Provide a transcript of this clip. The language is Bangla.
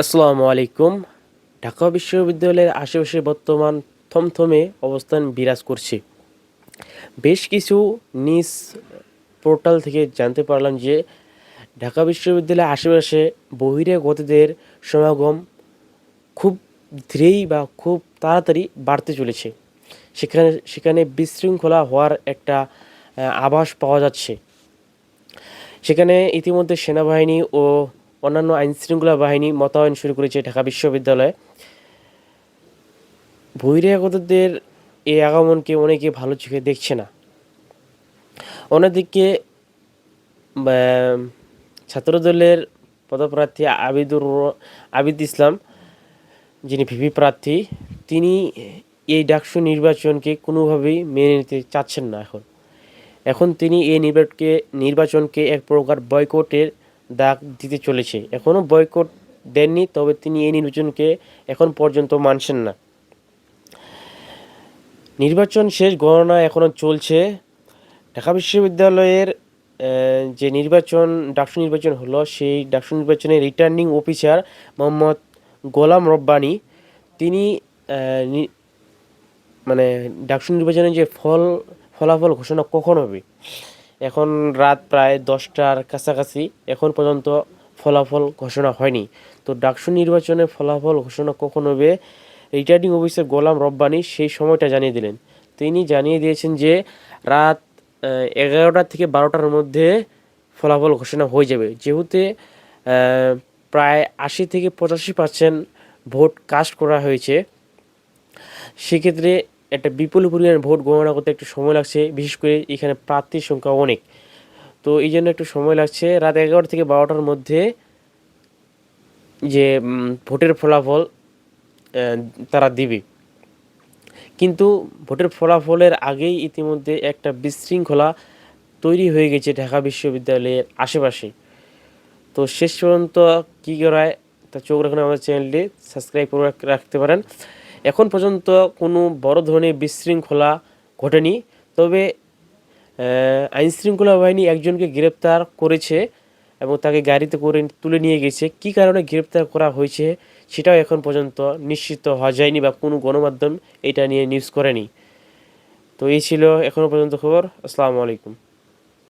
আসসালামু আলাইকুম। ঢাকা বিশ্ববিদ্যালয়ের আশেপাশে বর্তমান থমথমে অবস্থান বিরাজ করছে। বেশ কিছু নিউজ পোর্টাল থেকে জানতে পারলাম যে, ঢাকা বিশ্ববিদ্যালয়ের আশেপাশে বহিরাগতদের সমাগম খুব ধীরেই বা খুব তাড়াতাড়ি বাড়তে চলেছে। সেখানে সেখানে বিশৃঙ্খলা হওয়ার একটা, আভাস পাওয়া যাচ্ছে। সেখানে ইতিমধ্যে সেনাবাহিনী ও অন্যান্য আইনশৃঙ্খলা বাহিনী মোতায়েন শুরু করেছে ঢাকা বিশ্ববিদ্যালয়ে। বহিরাগতদের এই আগমনকে অনেকে ভালো চোখে দেখছে না। অন্যদিকে ছাত্রদলের পদপ্রার্থী আবিদুর আবিদ ইসলাম, যিনি ভিপি প্রার্থী, তিনি এই ডাকসু নির্বাচনকে কোনোভাবেই মেনে নিতে চাচ্ছেন না এখন। এখন তিনি এই নির্বাচনকে নির্বাচনকে এক প্রকার বয়কটের দাগ দিতে চলেছে। এখনও বয়কট দেননি, তবে তিনি এই নির্বাচনকে এখন পর্যন্ত মানছেন না। নির্বাচন শেষ, গণনা এখনও চলছে। ঢাকা বিশ্ববিদ্যালয়ের যে নির্বাচন, ডাকসু নির্বাচন হলো, সেই ডাকসু নির্বাচনের রিটার্নিং অফিসার মোহাম্মদ গোলাম রব্বানি, তিনি মানে ডাকসু নির্বাচনের যে ফল, ফলাফল ঘোষণা কখন হবে? এখন রাত প্রায় দশটার কাছাকাছি এখন পর্যন্ত ফলাফল ঘোষণা হয়নি। তো ডাকসু নির্বাচনের ফলাফল ঘোষণা কখন হবে? রিটার্নিং অফিসার গোলাম রব্বানি সেই সময়টা জানিয়ে দিলেন। তিনি জানিয়ে দিয়েছেন যে রাত এগারোটা থেকে বারোটার মধ্যে ফলাফল ঘোষণা হয়ে যাবে। যেহেতু প্রায় আশি থেকে পঁচাশি পার্সেন্ট ভোট কাস্ট করা হয়েছে, সেক্ষেত্রে একটা বিপুল পরিমাণ ভোট গণনা করতে একটু সময় লাগছে, বিশেষ করে এখানে প্রার্থীর সংখ্যা অনেক। তো এই জন্য একটু সময় লাগছে। রাত এগারোটা থেকে বারোটার মধ্যে যে ভোটের ফলাফল তারা দিবে। কিন্তু ভোটের ফলাফলের আগেই ইতিমধ্যে একটা বিশৃঙ্খলা তৈরি হয়ে গেছে ঢাকা বিশ্ববিদ্যালয়ের আশেপাশে। তো শেষ পর্যন্ত কী করায় তা চোখ রাখুন আমাদের চ্যানেলটি, সাবস্ক্রাইব করে রাখতে পারেন। এখন পর্যন্ত কোনো বড় ধরনের বিশৃঙ্খলা ঘটেনি। তবে আইন শৃঙ্খলা বাহিনী একজনকে গ্রেপ্তার করেছে এবং তাকে গাড়িতে করে তুলে নিয়ে গেছে। কী কারণে গ্রেপ্তার করা হয়েছে সেটাও এখন পর্যন্ত নিশ্চিত হওয়া যায়নি বা কোনো গণমাধ্যম এটা নিয়ে নিউজ করেনি। তো এই ছিল এখনও পর্যন্ত খবর। আসসালামু আলাইকুম।